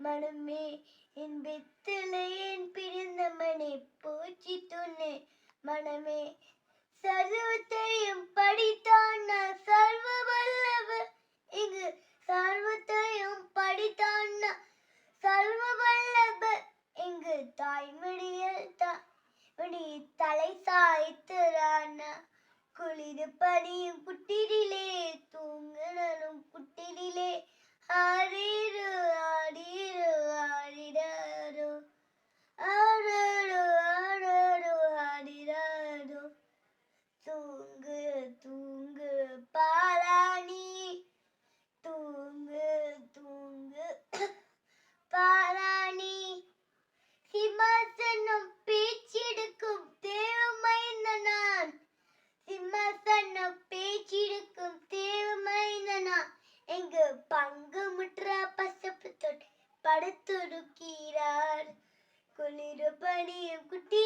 மனமே என் பித்தளை என் பிறந்தமனே போச்சி துணை மனமே சர்வத்தையும் படித்தான் நான் சர்வ வல்லவ இங்கு சர்வத்தையும் படித்தான் நான் சர்வ வல்லப இங்கு தாய்மடியில் தாய்மடி தலை சாய்த்து ராணா குளிர் பனியும் புட்டிரிலே தூங்க சிம்மாசனம் பேச்செடுக்கும் தேவமைந்த நான் சிம்மாசனம் பேச்செடுக்கும் தேவமைந்த நான் எங்கு பங்கு முற்ற பசப்பு தொட்டு படுத்துருக்கிறார் குளிர் பணியும் குட்டி